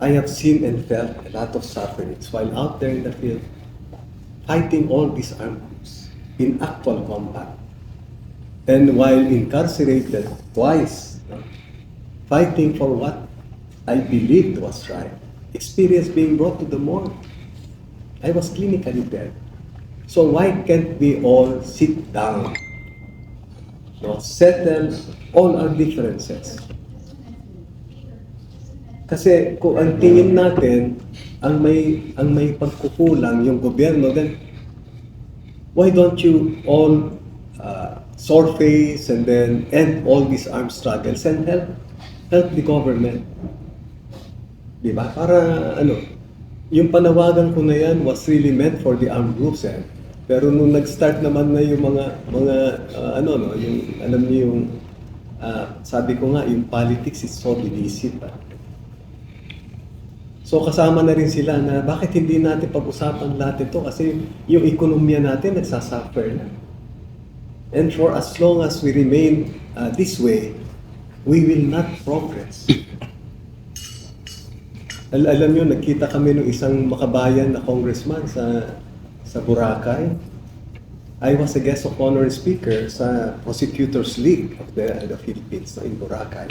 I have seen and felt a lot of sufferings while out there in the field, fighting all these armed groups in actual combat. And while incarcerated twice, fighting for what I believed was right, experience being brought to the morgue. I was clinically dead. So why can't we all sit down, no, settle all our differences? Kasi kung ang tingin natin ang may ang may pagkukulang yung gobyerno then why don't you all uh, surface and then end all these armed struggles and help help the government? Di ba? Para ano yung panawagan ko na yan was really meant for the armed groups eh. Pero nung nag-start naman na yung mga mga uh, ano no yung alam niyo yung uh, sabi ko nga yung politics is so divisive ah. So kasama na rin sila na bakit hindi natin pag-usapan lahat ito kasi yung ekonomiya natin nagsasuffer na. And for as long as we remain uh, this way, we will not progress. Al alam nyo, nagkita kami ng isang makabayan na congressman sa sa Boracay. I was a guest of honor speaker sa Prosecutors League of the, the Philippines no, in Boracay.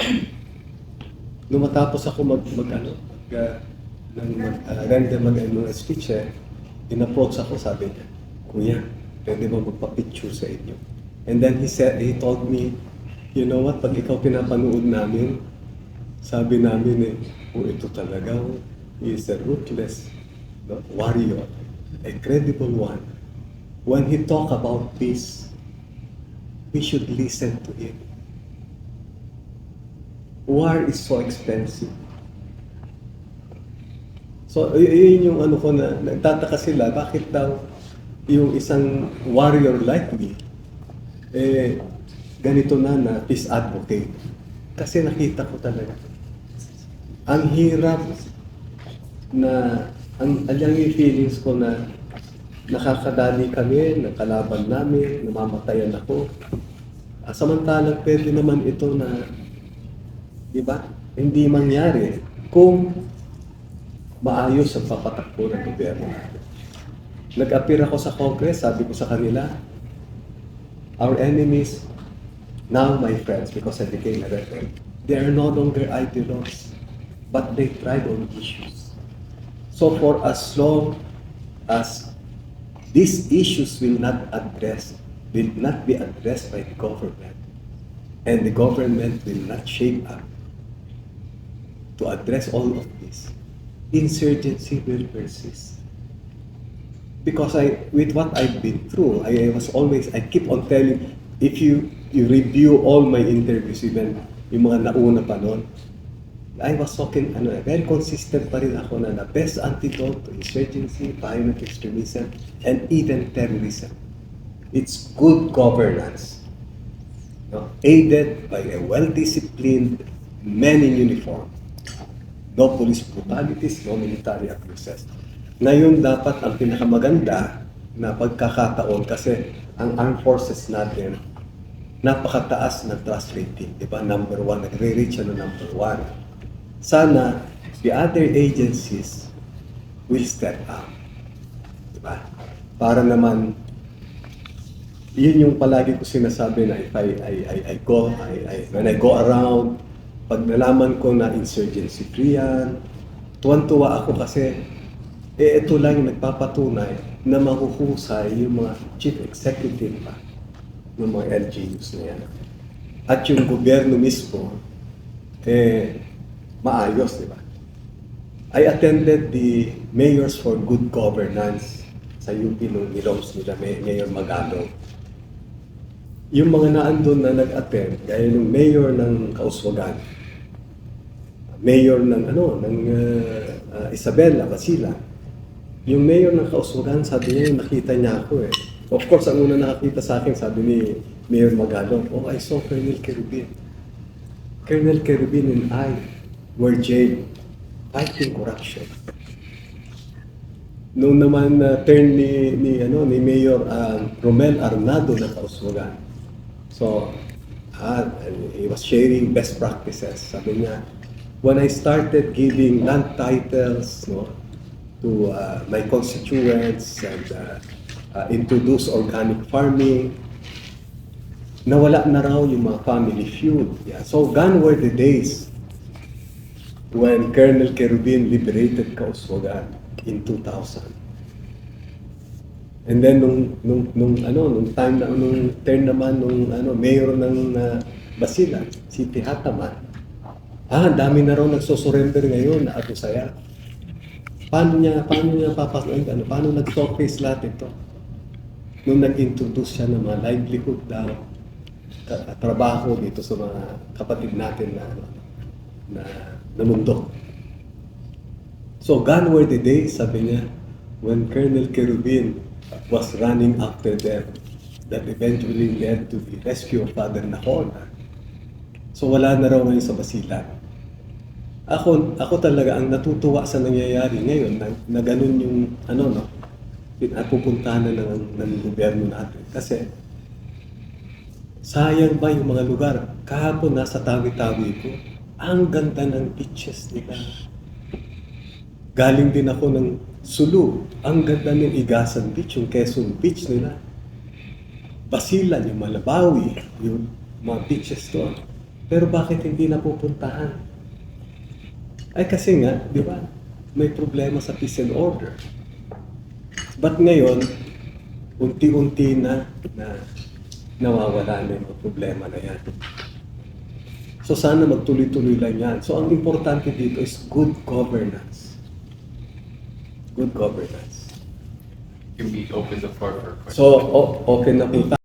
Nung matapos ako mag, mag ano, mag, uh, nang mag, uh, render mag ano, speech eh, in-approach ako, sabi niya, Kuya, pwede ba magpa-picture sa inyo? And then he said, he told me, you know what, pag ikaw pinapanood namin, sabi namin eh, oh, ito talaga, oh, he is a ruthless no, warrior, a credible one. When he talk about peace, we should listen to him. War is so expensive. So, yun yung ano ko na, nagtataka sila, bakit daw yung isang warrior like me, eh, ganito na na peace advocate. Kasi nakita ko talaga. Ang hirap na, ang alam yung feelings ko na nakakadali kami, nakalaban namin, namamatayan ako. Ah, samantalang pwede naman ito na, di ba, hindi mangyari kung maayos ang papatakbo ng gobyerno natin. Nag-appear ako sa Congress, sabi ko sa kanila, our enemies, now my friends, because I became a reverend, they are no longer ideologues, but they thrive on issues. So for as long as these issues will not address, will not be addressed by the government, and the government will not shape up to address all of this, insurgency will persist. Because I, with what I've been through, I was always, I keep on telling, if you, you review all my interviews, even yung mga nauna pa noon, I was talking, ano, very consistent pa rin ako na the best antidote to insurgency, violent extremism, and even terrorism. It's good governance, no? aided by a well-disciplined men in uniform. No police brutalities, no military abuses. Ngayon dapat ang pinakamaganda na pagkakataon kasi ang armed forces natin napakataas na trust rating, di? Number one, nagre-reach ano number one. Sana the other agencies will step up. Di ba? Para naman yun yung palagi ko sinasabi na if I, I, I, I go, I, I, when I go around, pag nalaman ko na insurgency free yan, tuwan-tuwa ako kasi eh, ito lang yung nagpapatunay na mahuhusay yung mga chief executive pa ng mga LGUs na yan. At yung gobyerno mismo, eh, maayos, di ba? I attended the Mayors for Good Governance sa UP nung niloms nila, May- Mayor Magalong. Yung mga naandun na nag-attend, gaya ng mayor ng Kauswagan, mayor ng ano ng uh, uh, Isabela Basila. Yung mayor ng Kauswagan, sabi niya, nakita niya ako eh. Of course, ang una nakakita sa akin, sabi ni Mayor Magalong, oh, I saw Colonel Kerubin. Colonel Kerubin and I were jailed fighting corruption. Noong naman na turn ni, ni, ano, ni Mayor um, Romel Arnado ng Kauswagan, So, ah, he was sharing best practices. Sabi niya, when I started giving land titles no, to uh, my constituents and uh, uh, introduce organic farming, nawala na raw yung mga family feud. Yeah. So gone were the days when Colonel Kerubin liberated Kauswagan in 2000. And then nung nung nung ano nung time na nung turn naman nung ano mayor ng uh, Basilan, si Tihataman. Ah, dami na raw nagso-surrender ngayon na ato saya. Paano niya paano niya papasok ano paano nag-showcase lahat ito? Nung nag-introduce siya ng mga livelihood daw trabaho dito sa mga kapatid natin na na na mundo. So gone were the days, sabi niya, when Colonel Kerubin was running after them that eventually led to the rescue of Father Nahona. So wala na raw ngayon sa Basilan. Ako, ako talaga ang natutuwa sa nangyayari ngayon na, na ganun yung ano no, pinapupuntahan na ng, ng gobyerno natin. Kasi sayang ba yung mga lugar? Kahapon nasa tawi-tawi ko, ang ganda ng beaches nila. Galing din ako ng Sulu. Ang ganda ng Igasan Beach, yung Quezon Beach nila. Basilan, yung Malabawi, yung mga beaches doon. Pero bakit hindi napupuntahan? Ay kasi nga, di ba, may problema sa peace and order. But ngayon, unti-unti na na nawawala na yung problema na yan. So sana magtuloy-tuloy lang yan. So ang importante dito is good governance. Good governance. Can we open the floor for questions? So, o- open na po tayo.